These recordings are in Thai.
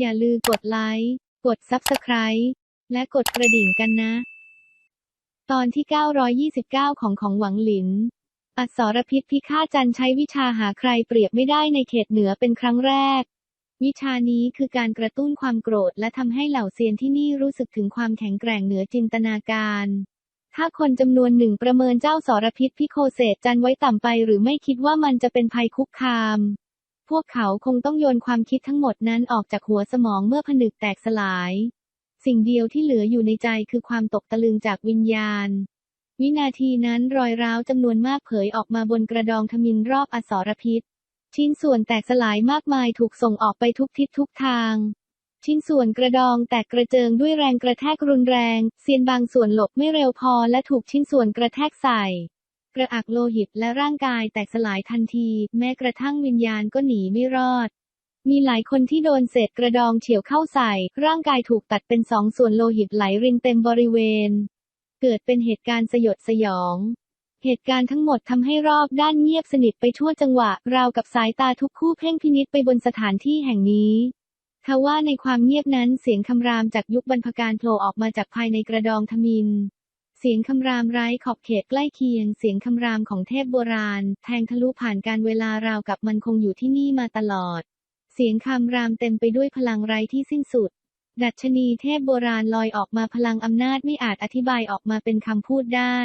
อย่าลืมกดไลค์ กด Subscribe และกดกระดิ่งกันนะ ตอนที่ 929 ของของหวังหลินอสรพิษพิฆาตจันใช้วิชาหาใครเปรียบไม่ได้ในเขตเหนือเป็นครั้งแรก วิชานี้คือการกระตุ้นความโกรธและทำให้เหล่าเซียนที่นี่รู้สึกถึงความแข็งแกร่งเหนือจินตนาการถ้าคนจำนวนหนึ่งประเมินเจ้าสรพิษพิโคเศษจันไว้ต่ำไปหรือไม่คิดว่ามันจะเป็นภัยคุกคาม พวกเขาคงต้องโยนความคิดทั้งหมดนั้นออกจากหัวสมองเมื่อผนึกแตกสลาย สิ่งเดียวที่เหลืออยู่ในใจคือความตกตะลึงจากวิญญาณ วินาทีนั้นรอยร้าวจำนวนมากเผยออกมาบนกระดองทมินรอบอสรพิษ ชิ้นส่วนแตกสลายมากมายถูกส่งออกไปทุกทิศทุกทาง ชิ้นส่วนกระดองแตกกระเจิงด้วยแรงกระแทกรุนแรง เซียนบางส่วนหลบไม่เร็วพอและถูกชิ้นส่วนกระแทกใส่ กระอักโลหิตและร่างกายแตกสลายทันที แม้กระทั่งวิญญาณก็หนีไม่รอด มีหลายคนที่โดนเศษกระดองเฉียวเข้าใส่ ร่างกายถูกตัดเป็นสองส่วนโลหิตไหลรินเต็มบริเวณ เกิดเป็นเหตุการณ์สยดสยองเหตุการณ์ทั้งหมดทำให้รอบด้านเงียบสนิทไปทั่วจังหวะ ราวกับสายตาทุกคู่เพ่งพินิษไปบนสถานที่แห่งนี้ ทว่าในความเงียบนั้นเสียงคำรามจากยุคบรรพการโผล่ออกมาจากภายในกระดองทมิน เสียงคำรามไร้ขอบเขตใกล้เคียง เสียงคำรามของเทพโบราณ แทงทะลุผ่านการเวลาราวกับมันคงอยู่ที่นี่มาตลอด เสียงคำรามเต็มไปด้วยพลังไร้ที่สิ้นสุด ดัชนีเทพโบราณลอยออกมาพลังอำนาจไม่อาจอธิบายออกมาเป็นคำพูดได้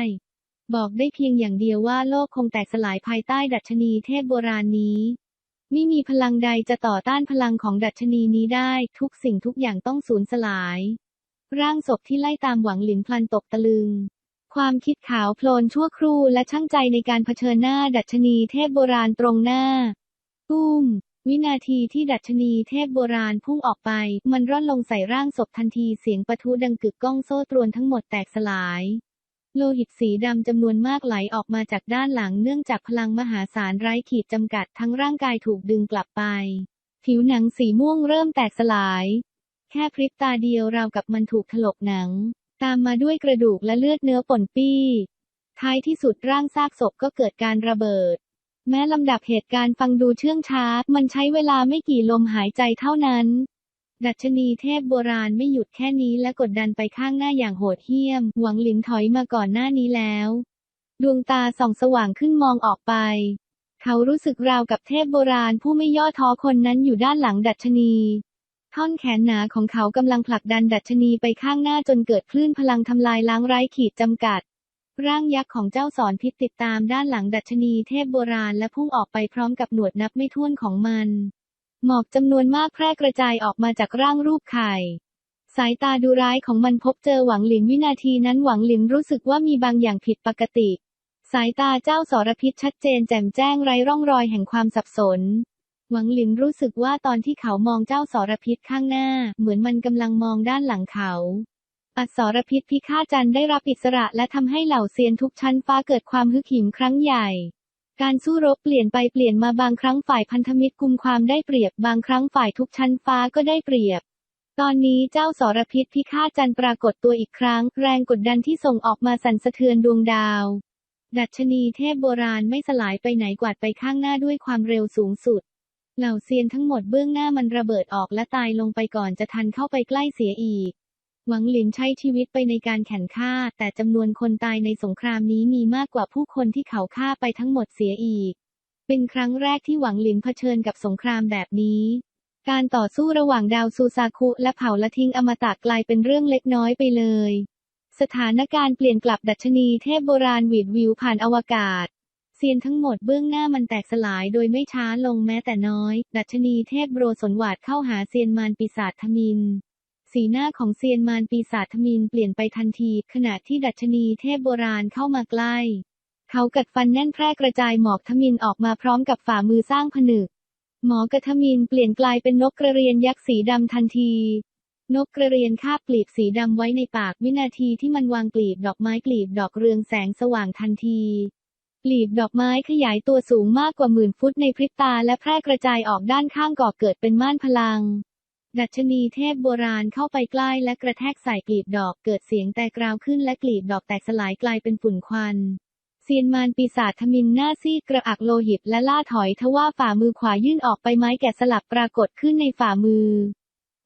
บอกได้เพียงอย่างเดียวว่าโลกคงแตกสลายภายใต้ดัชนีเทพโบราณนี้ไม่มีพลังใดจะต่อต้านพลังของดัชนีนี้ได้ ทุกสิ่งทุกอย่างต้องสูญสลาย ร่างศพที่ไล่ตามหวังหลินพลันตกตะลึง ความคิดขาวโพลนชั่วครู่และช่างใจในการเผชิญหน้าดัชนีเทพโบราณตรงหน้าตุ้มวินาทีที่ดัชนีเทพโบราณพุ่งออกไป มันร่อนลงใส่ร่างศพทันทีเสียงปะทุดังกึกก้องโซ่ตรวนทั้งหมดแตกสลาย โลหิตสีดำจำนวนมากไหลออกมาจากด้านหลังเนื่องจากพลังมหาศาลไร้ขีดจำกัดทั้งร่างกายถูกดึงกลับไป ผิวหนังสีม่วงเริ่มแตกสลาย แค่พริบตาเดียวราวกับมันถูกถลกหนัง ตามมาด้วยกระดูกและเลือดเนื้อป่นปี้ ท้ายที่สุดร่างซากศพก็เกิดการระเบิด แม้ลำดับเหตุการณ์ฟังดูเชื่องช้า มันใช้เวลาไม่กี่ลมหายใจเท่านั้น ดัชนีเทพโบราณไม่หยุดแค่นี้และกดดันไปข้างหน้าอย่างโหดเหี้ยม หวังหลินถอยมาก่อนหน้านี้แล้ว ดวงตาส่องสว่างขึ้นมองออกไป เขารู้สึกราวกับเทพโบราณผู้ไม่ย่อท้อคนนั้นอยู่ด้านหลังดัชนี ท่อนแขนหนาของเขากำลังผลักดันดัชนีไปข้างหน้าจนเกิดคลื่นพลังทำลายล้างไร้ขีดจำกัด ร่างยักษ์ของเจ้าสอนพิษติดตามด้านหลังดัชนีเทพโบราณและพุ่งออกไปพร้อมกับหนวดนับไม่ถ้วนของมัน หมอกจำนวนมากแพร่กระจายออกมาจากร่างรูปไข่ สายตาดูร้ายของมันพบเจอหวังหลินวินาทีนั้นหวังหลินรู้สึกว่ามีบางอย่างผิดปกติ สายตาเจ้าสรพิษชัดเจนแจ่มแจ้งไร้ร่องรอยแห่งความสับสน หวังหลินรู้สึกว่าตอนที่เขามองเจ้าสรพิษข้างหน้า เหมือนมันกำลังมองด้านหลังเขาอสรพิษพิฆาตจันได้รับอิสระและทำให้เหล่าเซียนทุกชั้นฟ้าเกิดความฮึกหิมครั้งใหญ่ การสู้รบเปลี่ยนไปเปลี่ยนมาบางครั้งฝ่ายพันธมิตรกุมความได้เปรียบบางครั้งฝ่ายทุกชั้นฟ้าก็ได้เปรียบ ตอนนี้เจ้าสรพิษพิฆาตจันปรากฏตัวอีกครั้ง แรงกดดันที่ส่งออกมาสั่นสะเทือนดวงดาว ดัชนีเทพโบราณไม่สลายไปไหนกวาดไปข้างหน้าด้วยความเร็วสูงสุด เหล่าเซียนทั้งหมดเบื้องหน้ามันระเบิดออกและตายลงไปก่อนจะทันเข้าไปใกล้เสียอีก หวังหลินใช้ชีวิตไปในการแข่งฆ่า แต่จำนวนคนตายในสงครามนี้มีมากกว่าผู้คนที่เขาฆ่าไปทั้งหมดเสียอีก เป็นครั้งแรกที่หวังหลินเผชิญกับสงครามแบบนี้การต่อสู้ระหว่างดาวซูซาคุและเผ่าละทิงอมตะกลายเป็นเรื่องเล็กน้อยไปเลย สถานการณ์เปลี่ยนกลับดัชนีเทพโบราณวีดวิวผ่านอวกาศ ซียนทั้งหมดเบื้องหน้ามันแตกสลายโดยไม่ช้าลงแม้แต่น้อย ดัชนีเทพโบรสนวาดเข้าหาเซียนมารปีศาจทมิน สีหน้าของเซียนมารปีศาจทมินเปลี่ยนไปทันที ขณะที่ดัชนีเทพโบราณเข้ามาใกล้ เขากัดฟันแน่นแพร่กระจายหมอกทมินออกมาพร้อมกับฝ่ามือสร้างผนึก หมอกระทมินเปลี่ยนกลายเป็นนกกระเรียนยักษ์สีดำทันทีนกกระเรียนคาบกลีบสีดำไว้ในปากวินาทีที่มันวางกลีบดอกไม้กลีบดอกเรืองแสงสว่างทันที กลีบดอกไม้ขยายตัวสูงมากกว่าหมื่นฟุตในพริบตาและแพร่กระจายออกด้านข้างก่อเกิดเป็นม่านพลัง ดัชนีเทพโบราณเข้าไปใกล้และกระแทกใส่กลีบดอกเกิดเสียงแตกราวขึ้นและกลีบดอกแตกสลายกลายเป็นฝุ่นควันเซียนมารปีศาจทมินหน้าซีดกระอักโลหิตและล่าถอยทว่าฝ่ามือขวายื่นออกไปไม้แกะสลักปรากฏขึ้นในฝ่ามือ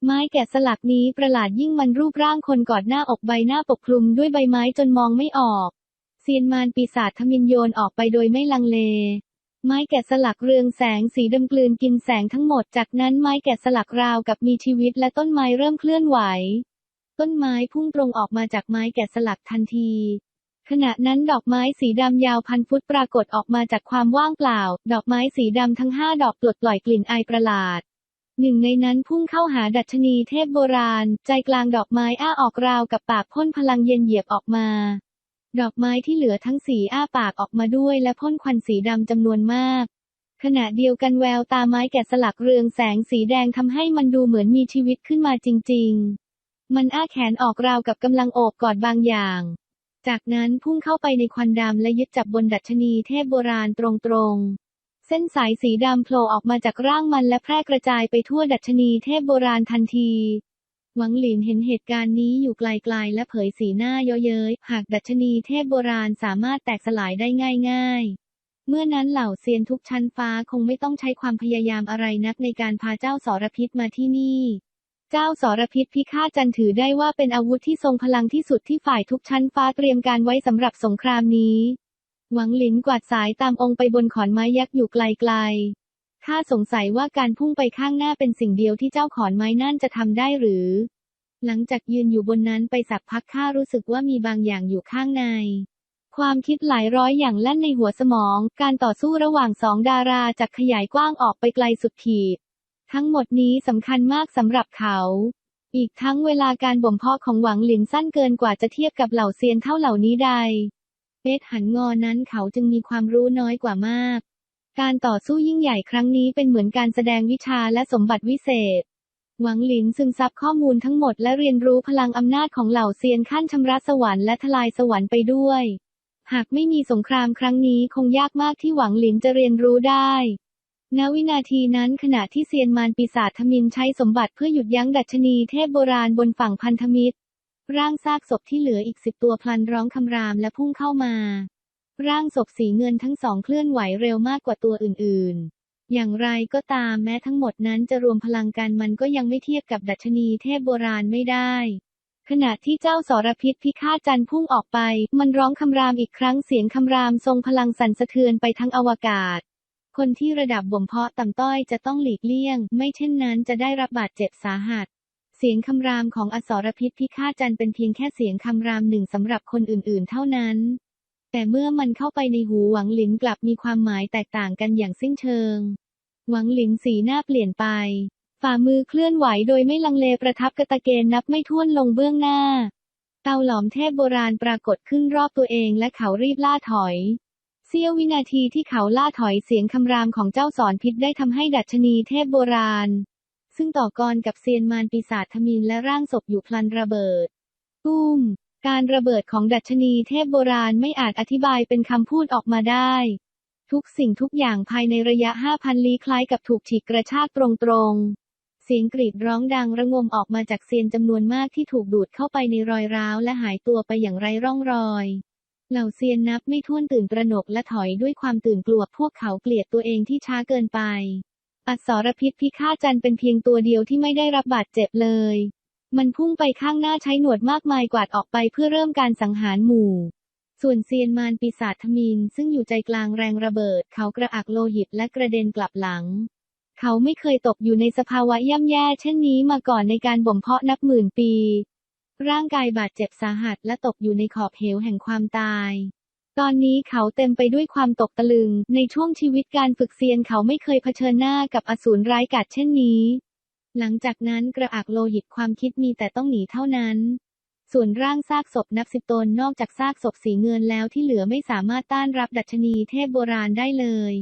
ไม้แกะสลักนี้ประหลาดยิ่งมันรูปร่างคนกอดหน้าอกใบหน้าปกคลุมด้วยใบไม้จนมองไม่ออก ซียนมารปีศาจทมินโยนออกไปโดยไม่ลังเล ไม้แกะสลักเรืองแสงสีดำกลืนกินแสงทั้งหมด จากนั้นไม้แกะสลักราวกับมีชีวิตและต้นไม้เริ่มเคลื่อนไหว ต้นไม้พุ่งตรงออกมาจากไม้แกะสลักทันทีขณะนั้นดอกไม้สีดำยาวพันฟุตปรากฏออกมาจากความว่างเปล่า ดอกไม้สีดำทั้งห้าดอกปลดปล่อยกลิ่นไอประหลาด หนึ่งในนั้นพุ่งเข้าหาดัชนีเทพโบราณ ใจกลางดอกไม้อ้าออกราวกับปากพ่นพลังเย็นเหยียบออกมา ดอกไม้ที่เหลือทั้งสีอ้าปากออกมาด้วยและพ่นควันสีดำจำนวนมาก ขณะเดียวกันแววตาไม้แกะสลักเรืองแสงสีแดงทำให้มันดูเหมือนมีชีวิตขึ้นมาจริง ๆ มันอ้าแขนออกราวกับกำลังโอบกอดบางอย่าง จากนั้นพุ่งเข้าไปในควันดำและยึดจับบนดัชนีเทพโบราณตรงๆเส้นสายสีดำโผล่ออกมาจากร่างมันและแพร่กระจายไปทั่วดัชนีเทพโบราณทันที หวังหลินเห็นเหตุการณ์นี้อยู่ไกลๆ และเผยสีหน้าเย้อเย้ย หากดัชนีเทพโบราณสามารถแตกสลายได้ง่าย ๆเมื่อนั้นเหล่าเซียนทุกชั้นฟ้าคงไม่ต้องใช้ความพยายามอะไรนักในการพาเจ้าสรพิษมาที่นี่ เจ้าสรพิษพิฆาตจันถือได้ว่าเป็นอาวุธที่ทรงพลังที่สุดที่ฝ่ายทุกชั้นฟ้าเตรียมการไว้สำหรับสงครามนี้ หวังหลินกวาดสายตามองไปบนขอนไม้ยักษ์อยู่ไกลๆ ข้าสงสัยว่าการพุ่งไปข้างหน้าเป็นสิ่งเดียวที่เจ้าขอนไม้นั่นจะทำได้หรือ หลังจากยืนอยู่บนนั้นไปสักพักข้ารู้สึกว่ามีบางอย่างอยู่ข้างใน ความคิดหลายร้อยอย่างแล่นในหัวสมอง การต่อสู้ระหว่างสองดาราจะขยายกว้างออกไปไกลสุดขีด ทั้งหมดนี้สำคัญมากสำหรับเขาอีกทั้งเวลาการบ่มเพาะของหวังหลินสั้นเกินกว่าจะเทียบกับเหล่าเซียนเท่าเหล่านี้ใดเพชรหันงอนั้นเขาจึงมีความรู้น้อยกว่ามาก การต่อสู้ยิ่งใหญ่ครั้งนี้เป็นเหมือนการแสดงวิชาและสมบัติวิเศษ หวังหลินซึมซับข้อมูลทั้งหมดและเรียนรู้พลังอำนาจของเหล่าเซียนขั้นชำระสวรรค์และทลายสวรรค์ไปด้วย หากไม่มีสงครามครั้งนี้คงยากมากที่หวังหลินจะเรียนรู้ได้ณวินาทีนั้นขณะที่เซียนมารปีศาจทมินใช้สมบัติเพื่อหยุดยั้งดัชนีเทพโบราณบนฝั่งพันธมิตร ร่างซากศพที่เหลืออีกสิบตัวพลันร้องคำรามและพุ่งเข้ามา ร่างศพสีเงินทั้งสองเคลื่อนไหวเร็วมากกว่าตัวอื่น ๆ อย่างไรก็ตามแม้ทั้งหมดนั้นจะรวมพลังกันมันก็ยังไม่เทียบกับดัชนีเทพโบราณไม่ได้ ขณะที่เจ้าสรพิษพิฆาตจันพุ่งออกไป มันร้องคำรามอีกครั้งเสียงคำรามทรงพลังสั่นสะเทือนไปทั้งอวกาศ คนที่ระดับบ่มเพาะต่ำต้อยจะต้องหลีกเลี่ยง ไม่เช่นนั้นจะได้รับบาดเจ็บสาหัสเสียงคำรามของอสรพิษพิฆาตจันเป็นเพียงแค่เสียงคำรามหนึ่งสำหรับคนอื่นๆ เท่านั้น แต่เมื่อมันเข้าไปในหูหวังหลินกลับมีความหมายแตกต่างกันอย่างสิ้นเชิง หวังหลินสีหน้าเปลี่ยนไป ฝ่ามือเคลื่อนไหวโดยไม่ลังเลประทับกระตะเกณนับไม่ถ้วนลงเบื้องหน้า เตาหลอมเทพโบราณปรากฏขึ้นรอบตัวเองและเขารีบล่าถอยเสี้ยววินาทีที่เขาล่าถอยเสียงคำรามของเจ้าสอนพิษได้ทำให้ดัชนีเทพโบราณ ซึ่งต่อกรกับเซียนมารปีศาจทมินและร่างศพอยู่พลันระเบิดตุ้ม การระเบิดของดัชนีเทพโบราณไม่อาจอธิบายเป็นคำพูดออกมาได้ ทุกสิ่งทุกอย่างภายในระยะ 5,000 ลี้คล้ายกับถูกฉีกกระชากตรงๆเสียงกรีดร้องดังระงมออกมาจากเซียนจำนวนมากที่ถูกดูดเข้าไปในรอยร้าวและหายตัวไปอย่างไรร่องรอย เหล่าเซียนนับไม่ถ้วนตื่นตระหนกและถอยด้วยความตื่นกลัวพวกเขาเกลียดตัวเองที่ช้าเกินไป อัศรพิษพิฆาตจันเป็นเพียงตัวเดียวที่ไม่ได้รับบาดเจ็บเลย มันพุ่งไปข้างหน้าใช้หนวดมากมายกวาดออกไปเพื่อเริ่มการสังหารหมู่ ส่วนเซียนมารปีศาจทมินซึ่งอยู่ใจกลางแรงระเบิด เขากระอักโลหิตและกระเด็นกลับหลัง เขาไม่เคยตกอยู่ในสภาวะย่ำแย่เช่นนี้มาก่อนในการบ่มเพาะนับหมื่นปี ร่างกายบาดเจ็บสาหัสและตกอยู่ในขอบเหวแห่งความตายตอนนี้เขาเต็มไปด้วยความตกตะลึง ในช่วงชีวิตการฝึกเซียนเขาไม่เคยเผชิญหน้ากับอสูรร้ายกาจเช่นนี้ หลังจากนั้นกระอักโลหิตความคิดมีแต่ต้องหนีเท่านั้น ส่วนร่างซากศพนับสิบตนนอกจากซากศพสีเงินแล้วที่เหลือไม่สามารถต้านรับดัชนีเทพโบราณได้เลย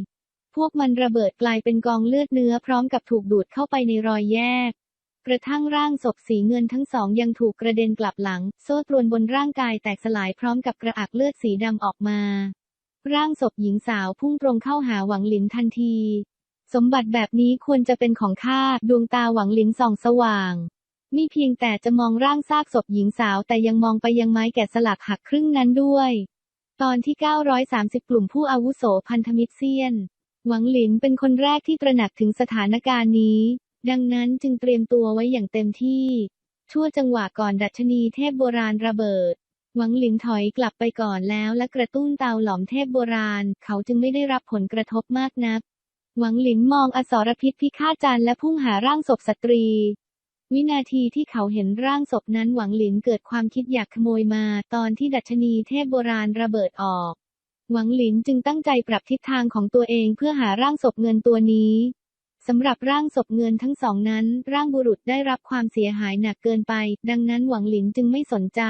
พวกมันระเบิดกลายเป็นกองเลือดเนื้อพร้อมกับถูกดูดเข้าไปในรอยแยก กระทั่งร่างศพสีเงินทั้งสองยังถูกกระเด็นกลับหลัง โซ่ตรวนบนร่างกายแตกสลายพร้อมกับกระอักเลือดสีดำออกมา ร่างศพหญิงสาวพุ่งตรงเข้าหาหวังหลินทันที สมบัติแบบนี้ควรจะเป็นของข้าดวงตาหวังหลินส่องสว่างม่เพียงแต่จะมองร่างซากศพหญิงสาวแต่ยังมองไปยังไม้แกะสลักหักครึ่งนั้นด้วย ตอนที่ 930 กลุ่มผู้อาวุโสพันธมิตรเซียน หวังหลินเป็นคนแรกที่ตระหนักถึงสถานการณ์นี้ ดังนั้นจึงเตรียมตัวไว้อย่างเต็มที่ ชั่วจังหวะก่อนดัชนีเทพโบราณระเบิด หวังหลินถอยกลับไปก่อนแล้วและกระตุ้นเตาหลอมเทพโบราณ เขาจึงไม่ได้รับผลกระทบมากนัก หวังหลินมองอสรพิษพิฆาตจันและพุ่งหาร่างศพสตรี วินาทีที่เขาเห็นร่างศพนั้นหวังหลินเกิดความคิดอยากขโมยมา ตอนที่ดัชนีเทพโบราณระเบิดออก หวังหลินจึงตั้งใจปรับทิศทางของตัวเองเพื่อหาร่างศพเงินตัวนี้สำหรับร่างศพเงินทั้งสองนั้น ร่างบุรุษได้รับความเสียหายหนักเกินไป ดังนั้นหวังหลินจึงไม่สนใจ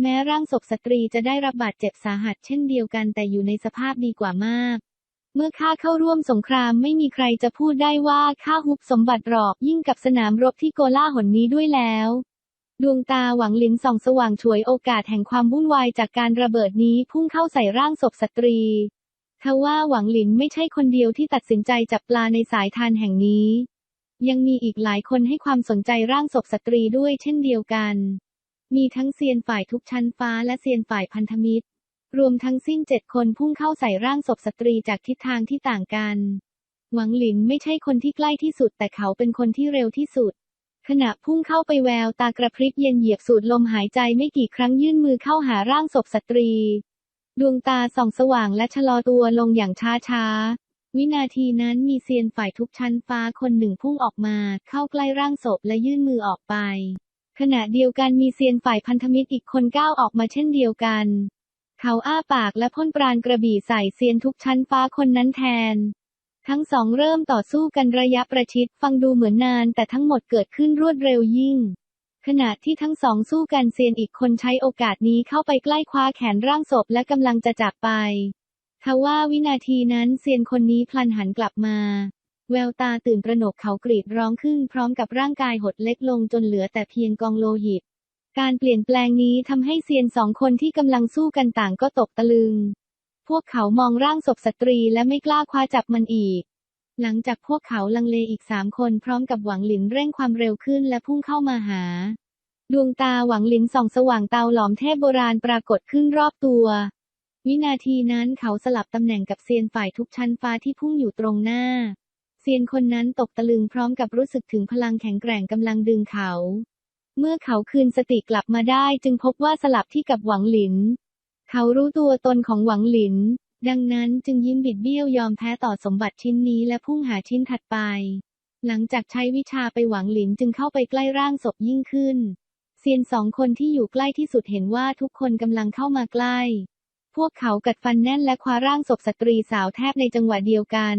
แม้ร่างศพสตรีจะได้รับบาดเจ็บสาหัสเช่นเดียวกันแต่อยู่ในสภาพดีกว่ามาก เมื่อข้าเข้าร่วมสงครามไม่มีใครจะพูดได้ว่าข้าฮุบสมบัติหรอกยิ่งกับสนามรบที่โกล่าหนนี้ด้วยแล้วดวงตาหวังหลินส่องสว่างฉวยโอกาสแห่งความวุ่นวายจากการระเบิดนี้พุ่งเข้าใส่ร่างศพสตรีทว่าหวังหลินไม่ใช่คนเดียวที่ตัดสินใจจับปลาในสายทานแห่งนี้ ยังมีอีกหลายคนให้ความสนใจร่างศพสตรีด้วยเช่นเดียวกัน มีทั้งเซียนฝ่ายทุกชั้นฟ้าและเซียนฝ่ายพันธมิตร รวมทั้งสิ้นเจ็ดคนพุ่งเข้าใส่ร่างศพสตรีจากทิศทางที่ต่างกัน หวังหลินไม่ใช่คนที่ใกล้ที่สุดแต่เขาเป็นคนที่เร็วที่สุด ขณะพุ่งเข้าไปแววตากระพริบเย็นเหยียบสูดลมหายใจไม่กี่ครั้งยื่นมือเข้าหาร่างศพสตรี ดวงตาส่องสว่างและชะลอตัวลงอย่างช้าๆวินาทีนั้นมีเซียนฝ่ายทุกชั้นฟ้าคนหนึ่งพุ่งออกมา เข้าใกล้ร่างศพและยื่นมือออกไป ขณะเดียวกันมีเซียนฝ่ายพันธมิตรอีกคนก้าวออกมาเช่นเดียวกัน เขาอ้าปากและพ่นปราณกระบี่ใส่เซียนทุกชั้นฟ้าคนนั้นแทน ทั้งสองเริ่มต่อสู้กันระยะประชิดฟังดูเหมือนนานแต่ทั้งหมดเกิดขึ้นรวดเร็วยิ่ง ขณะที่ทั้งสองสู้กันเซียนอีกคนใช้โอกาสนี้เข้าไปใกล้คว้าแขนร่างศพและกำลังจะจากไปทว่าวินาทีนั้นเซียนคนนี้พลันหันกลับมา แววตาตื่นประหนกเขากรีดร้องขึ้นพร้อมกับร่างกายหดเล็กลงจนเหลือแต่เพียงกองโลหิต การเปลี่ยนแปลงนี้ทำให้เซียนสองคนที่กำลังสู้กันต่างก็ตกตะลึง พวกเขามองร่างศพสตรีและไม่กล้าคว้าจับมันอีก หลังจากพวกเขาลังเลอีกสามคนพร้อมกับหวังหลินเร่งความเร็วขึ้นและพุ่งเข้ามาหา ดวงตาหวังหลินส่องสว่างเตาหลอมเทพโบราณปรากฏขึ้นรอบตัว วินาทีนั้นเขาสลับตำแหน่งกับเซียนฝ่ายทุกชั้นฟ้าที่พุ่งอยู่ตรงหน้า เซียนคนนั้นตกตะลึงพร้อมกับรู้สึกถึงพลังแข็งแกร่งกำลังดึงเขา เมื่อเขาคืนสติกลับมาได้จึงพบว่าสลับที่กับหวังหลิน เขารู้ตัวตนของหวังหลิน ดังนั้นจึงยิ้มบิดเบี้ยวยอมแพ้ต่อสมบัติชิ้นนี้และพุ่งหาชิ้นถัดไป หลังจากใช้วิชาไปหวังหลินจึงเข้าไปใกล้ร่างศพยิ่งขึ้น เซียนสองคนที่อยู่ใกล้ที่สุดเห็นว่าทุกคนกำลังเข้ามาใกล้ พวกเขากัดฟันแน่นและคว้าร่างศพสตรีสาวแทบในจังหวะเดียวกัน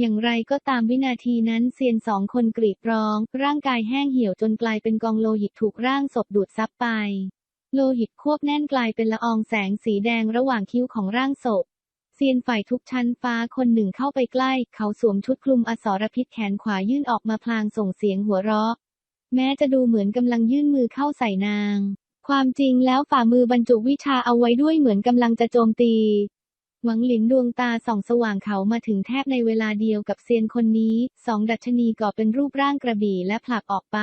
อย่างไรก็ตามวินาทีนั้นเซียนสองคนกรีดร้อง ร่างกายแห้งเหี่ยวจนกลายเป็นกองโลหิตถูกร่างศพดูดซับไป โลหิตควบแน่นกลายเป็นละอองแสงสีแดงระหว่างคิ้วของร่างศพเซียนฝ่ายทุกชั้นฟ้าคนหนึ่งเข้าไปใกล้ เขาสวมชุดคลุมอสรพิษแขนขวายื่นออกมาพลางส่งเสียงหัวเราะ แม้จะดูเหมือนกำลังยื่นมือเข้าใส่นาง ความจริงแล้วฝ่ามือบรรจุวิชาเอาไว้ด้วยเหมือนกำลังจะโจมตี หวังหลินดวงตาส่องสว่างเขามาถึงแทบในเวลาเดียวกับเซียนคนนี้ สองดัชนีก่อเป็นรูปร่างกระบี่และผลักออกไป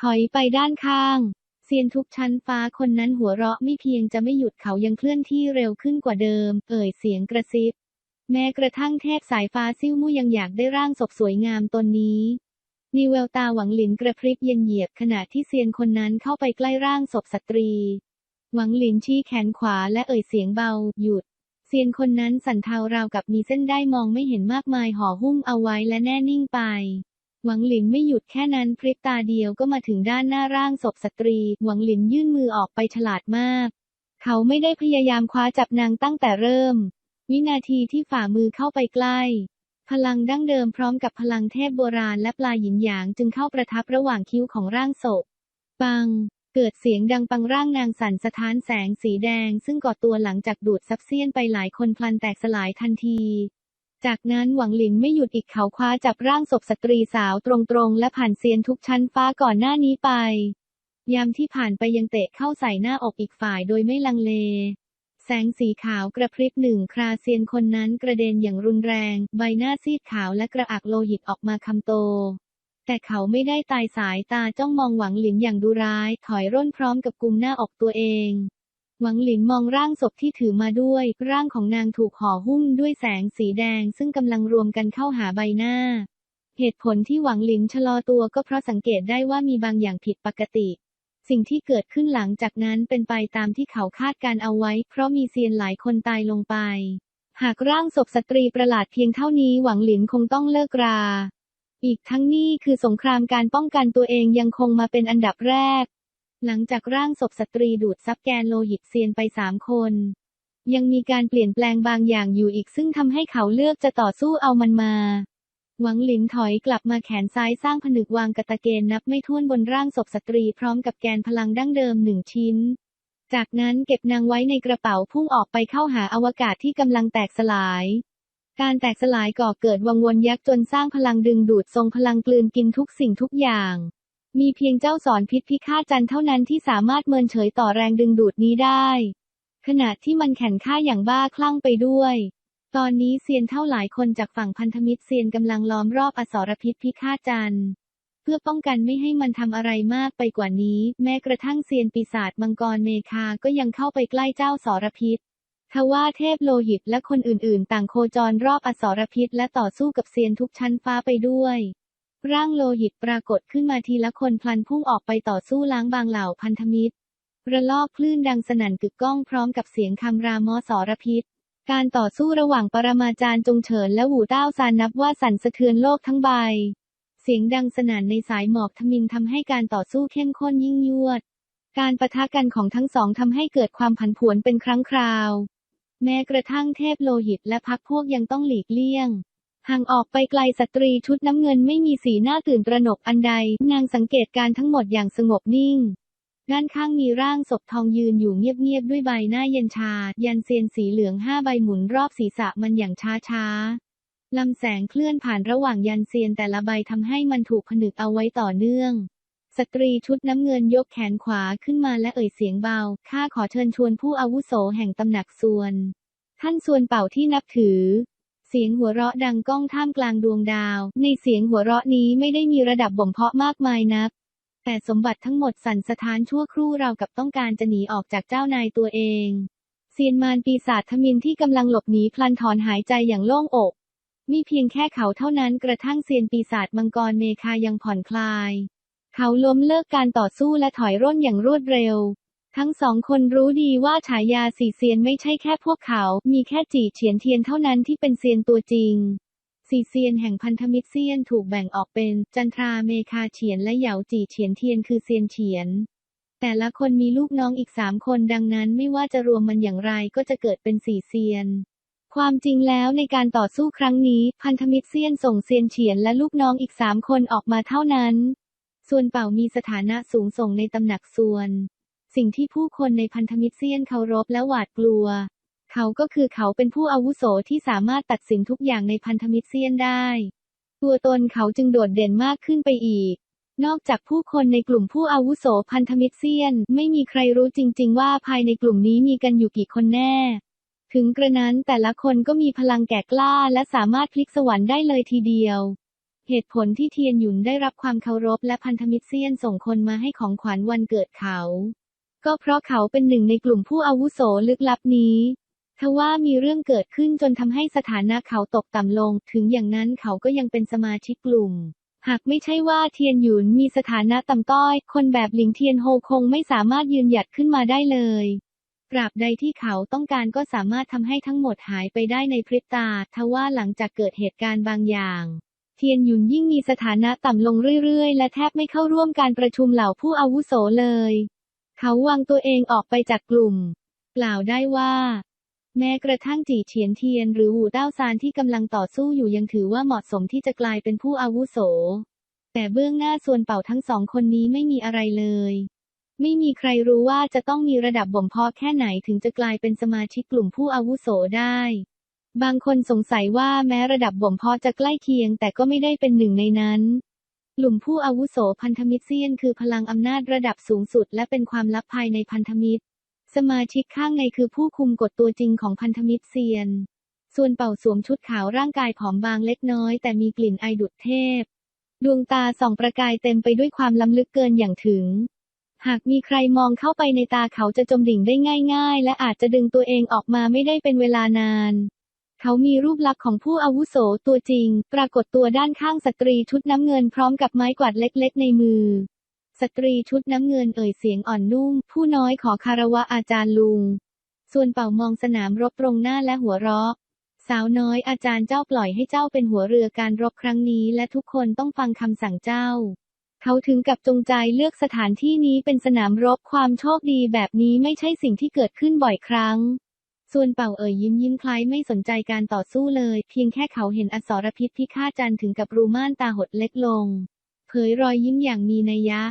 ถอยไปด้านข้างเซียนทุกชั้นฟ้าคนนั้นหัวเราะไม่เพียงจะไม่หยุดเขายังเคลื่อนที่เร็วขึ้นกว่าเดิม เอ่ยเสียงกระซิบ แม้กระทั่งเทพสายฟ้าซิ่วมู่ยังอยากได้ร่างศพสวยงามตนนี้มีแววตาหวังหลินกระพริบเย็นเหยียบขณะที่เซียนคนนั้นเข้าไปใกล้ร่างศพสตรี หวังหลินชี้แขนขวาและเอ่ยเสียงเบา หยุด เซียนคนนั้นสั่นเทาราวกับมีเส้นได้มองไม่เห็นมากมายห่อหุ้มเอาไว้และแน่นิ่งไป หวังหลินไม่หยุดแค่นั้นพริบตาเดียวก็มาถึงด้านหน้าร่างศพสตรี หวังหลินยื่นมือออกไปฉลาดมาก เขาไม่ได้พยายามคว้าจับนางตั้งแต่เริ่ม วินาทีที่ฝ่ามือเข้าไปใกล้ พลังดั้งเดิมพร้อมกับพลังเทพโบราณและปลาหยินหยางจึงเข้าประทับระหว่างคิ้วของร่างศพ ปัง เกิดเสียงดังปังร่างนางสั่นสะท้านแสงสีแดง ซึ่งก่อตัวหลังจากดูดซับเซียนไปหลายคนพลันแตกสลายทันที จากนั้นหวังหลินไม่หยุดอีกเขาคว้าจับร่างศพสตรีสาวตรงๆ และผ่านเซียนทุกชั้นฟ้าก่อนหน้านี้ไป ยามที่ผ่านไปยังเตะเข้าใส่หน้าอกอีกฝ่ายโดยไม่ลังเล แสงสีขาวกระพริบหนึ่งคราเซียนคนนั้นกระเด็นอย่างรุนแรง ใบหน้าซีดขาวและกระอักโลหิตออกมาคำโต แต่เขาไม่ได้ตายสายตาจ้องมองหวังหลินอย่างดูร้าย ถอยร่นพร้อมกับกุมหน้าอกตัวเอง หวังหลินมองร่างศพที่ถือมาด้วย ร่างของนางถูกห่อหุ้มด้วยแสงสีแดง ซึ่งกำลังรวมกันเข้าหาใบหน้า เหตุผลที่หวังหลินชะลอตัวก็เพราะสังเกตได้ว่ามีบางอย่างผิดปกติ สิ่งที่เกิดขึ้นหลังจากนั้นเป็นไปตามที่เขาคาดการเอาไว้ เพราะมีเซียนหลายคนตายลงไป หากร่างศพสตรีประหลาดเพียงเท่านี้หวังหลินคงต้องเลิกรา อีกทั้งนี่คือสงครามการป้องกันตัวเองยังคงมาเป็นอันดับแรก หลังจากร่างศพสตรีดูดซับแกนโลหิตเซียนไปสามคน ยังมีการเปลี่ยนแปลงบางอย่างอยู่อีกซึ่งทำให้เขาเลือกจะต่อสู้เอามันมา หวังหลินถอยกลับมาแขนซ้ายสร้างผนึกวางกะตะเกนนับไม่ถ้วนบนร่างศพสตรีพร้อมกับแกนพลังดั้งเดิมหนึ่งชิ้น จากนั้นเก็บนางไว้ในกระเป๋าพุ่งออกไปเข้าหาอวกาศที่กำลังแตกสลาย การแตกสลายก่อเกิดวังวนยักษ์จนสร้างพลังดึงดูดทรงพลังกลืนกินทุกสิ่งทุกอย่าง มีเพียงเจ้าสอนพิษพิฆาตจันเท่านั้นที่สามารถเมินเฉยต่อแรงดึงดูดนี้ได้ ขณะที่มันแข่นฆ่าอย่างบ้าคลั่งไปด้วย ตอนนี้เซียนเท่าหลายคนจากฝั่งพันธมิตรเซียนกำลังล้อมรอบอสรพิษพิฆาตจันเพื่อป้องกันไม่ให้มันทำอะไรมากไปกว่านี้ แม้กระทั่งเซียนปีศาจมังกรเมคาก็ยังเข้าไปใกล้เจ้าสรพิษ ทว่าเทพโลหิตและคนอื่นๆ ต่างโคจรรอบอสรพิษและต่อสู้กับเซียนทุกชั้นฟ้าไปด้วย ร่างโลหิตปรากฏขึ้นมาทีละคนพลันพุ่งออกไปต่อสู้ล้างบางเหล่าพันธมิตร ระลอกคลื่นดังสนั่นกึกก้องพร้อมกับเสียงคำรามอสรพิษ การต่อสู้ระหว่างปรมาจารย์จงเฉินและหูเต้าซานนับว่าสั่นสะเทือนโลกทั้งใบ เสียงดังสนั่นในสายหมอกทมินทำให้การต่อสู้เข้มข้นยิ่งยวด การปะทะกันของทั้งสองทำให้เกิดความผันผวนเป็นครั้งคราว แม้กระทั่งเทพโลหิตและพักพวกยังต้องหลีกเลี่ยง ห่างออกไปไกลสตรีชุดน้ำเงินไม่มีสีหน้าตื่นตระหนกอันใด นางสังเกตการทั้งหมดอย่างสงบนิ่ง ด้านข้างมีร่างศพทองยืนอยู่เงียบๆด้วยใบหน้าเย็นชา ยันเซียนสีเหลืองห้าใบหมุนรอบศีรษะมันอย่างช้าๆลำแสงเคลื่อนผ่านระหว่างยันเซียนแต่ละใบทำให้มันถูกผนึกเอาไว้ต่อเนื่อง สตรีชุดน้ำเงินยกแขนขวาขึ้นมาและเอ่ยเสียงเบา ข้าขอเชิญชวนผู้อาวุโสแห่งตำหนักส่วน ท่านส่วนเป่าที่นับถือ เสียงหัวเราะดังก้องท่ามกลางดวงดาว ในเสียงหัวเราะนี้ไม่ได้มีระดับบ่มเพาะมากมายนัก แต่สมบัติทั้งหมดสั่นสะท้านชั่วครู่เรากับต้องการจะหนีออกจากเจ้านายตัวเองเซียนมารปีศาจทมินที่กำลังหลบหนีพลันถอนหายใจอย่างโล่งอกมีเพียงแค่เขาเท่านั้นกระทั่งเซียนปีศาจมังกรเมคายังผ่อนคลาย เขาล้มเลิกการต่อสู้และถอยร่นอย่างรวดเร็ว ทั้งสองคนรู้ดีว่าฉายาสี่เซียนไม่ใช่แค่พวกเขา มีแค่จีเฉียนเทียนเท่านั้นที่เป็นเซียนตัวจริงสี่เซียนแห่งพันธมิตรเซียนถูกแบ่งออกเป็น จันทราเมคาเฉียนและเหยาจีเฉียนเทียนคือเซียนเฉียน แต่ละคนมีลูกน้องอีกสามคนดังนั้นไม่ว่าจะรวมมันอย่างไรก็จะเกิดเป็นสี่เซียน ความจริงแล้วในการต่อสู้ครั้งนี้ พันธมิตรเซียนส่งเซียนเฉียนและลูกน้องอีกสามคนออกมาเท่านั้น ส่วนเป่ามีสถานะสูงส่งในตำหนักส่วน สิ่งที่ผู้คนในพันธมิตรเซียนเคารพและหวาดกลัว เขาก็คือเขาเป็นผู้อาวุโสที่สามารถตัดสินทุกอย่างในพันธมิตรเซียนได้ ตัวตนเขาจึงโดดเด่นมากขึ้นไปอีก นอกจากผู้คนในกลุ่มผู้อาวุโสพันธมิตรเซียน ไม่มีใครรู้จริง ๆ ว่าภายในกลุ่มนี้มีกันอยู่กี่คนแน่ ถึงกระนั้นแต่ละคนก็มีพลังแก่กล้าและสามารถพลิกสวรรค์ได้เลยทีเดียว เหตุผลที่เทียนหยุนได้รับความเคารพและพันธมิตรเซียนส่งคนมาให้ของขวัญวันเกิดเขา ก็เพราะเขาเป็นหนึ่งในกลุ่มผู้อาวุโสลึกลับนี้ทว่ามีเรื่องเกิดขึ้นจนทำให้สถานะเขาตกต่ำลง ถึงอย่างนั้นเขาก็ยังเป็นสมาชิกกลุ่ม หากไม่ใช่ว่าเทียนหยุนมีสถานะต่ำต้อย คนแบบหลิงเทียนโฮคงไม่สามารถยืนหยัดขึ้นมาได้เลยตราบใดที่เขาต้องการก็สามารถทำให้ทั้งหมดหายไปได้ในพริบตา ทว่าหลังจากเกิดเหตุการณ์บางอย่าง เทียนหยุนยิ่งมีสถานะต่ำลงเรื่อยๆ และแทบไม่เข้าร่วมการประชุมเหล่าผู้อาวุโสเลย เขาวางตัวเองออกไปจากกลุ่ม กล่าวได้ว่า แม้กระทั่งจีเฉียนเทียนหรือหูเต้าซานที่กำลังต่อสู้อยู่ยังถือว่าเหมาะสมที่จะกลายเป็นผู้อาวุโส แต่เบื้องหน้าส่วนเป่าทั้งสองคนนี้ไม่มีอะไรเลย ไม่มีใครรู้ว่าจะต้องมีระดับบ่มเพาะแค่ไหนถึงจะกลายเป็นสมาชิกกลุ่มผู้อาวุโสได้ บางคนสงสัยว่าแม้ระดับบ่มเพาะจะใกล้เคียง แต่ก็ไม่ได้เป็นหนึ่งในนั้นกลุ่มผู้อาวุโสพันธมิตรเซียนคือพลังอำนาจระดับสูงสุด และเป็นความลับภายในพันธมิตร สมาชิกข้างในคือผู้คุมกฎตัวจริงของพันธมิตรเซียน ส่วนเป่าสวมชุดขาวร่างกายผอมบางเล็กน้อย แต่มีกลิ่นไอดุดเทพ ดวงตาส่องประกายเต็มไปด้วยความล้ำลึกเกินอย่างถึงหากมีใครมองเข้าไปในตาเขาจะจมดิ่งได้ง่าย ๆ และอาจจะดึงตัวเองออกมาไม่ได้เป็นเวลานาน เขามีรูปลักษณ์ของผู้อาวุโสตัวจริง ปรากฏตัวด้านข้างสตรีชุดน้ำเงินพร้อมกับไม้กวาดเล็กๆ ในมือ สตรีชุดน้ำเงินเอ่ยเสียงอ่อนนุ่ม ผู้น้อยขอคารวะอาจารย์ลุง ส่วนเป่ามองสนามรบตรงหน้าและหัวเราะสาวน้อยอาจารย์เจ้าปล่อยให้เจ้าเป็นหัวเรือการรบครั้งนี้ และทุกคนต้องฟังคำสั่งเจ้า เขาถึงกับจงใจเลือกสถานที่นี้เป็นสนามรบความโชคดีแบบนี้ไม่ใช่สิ่งที่เกิดขึ้นบ่อยครั้ง ส่วนเป่าเอ่ยยิ้มยิ้มคล้ายไม่สนใจการต่อสู้เลย เพียงแค่เขาเห็นอสรพิษพิฆาตจันถึงกับรูม่านตาหดเล็กลง เผยรอยยิ้มอย่างมีนัยยะ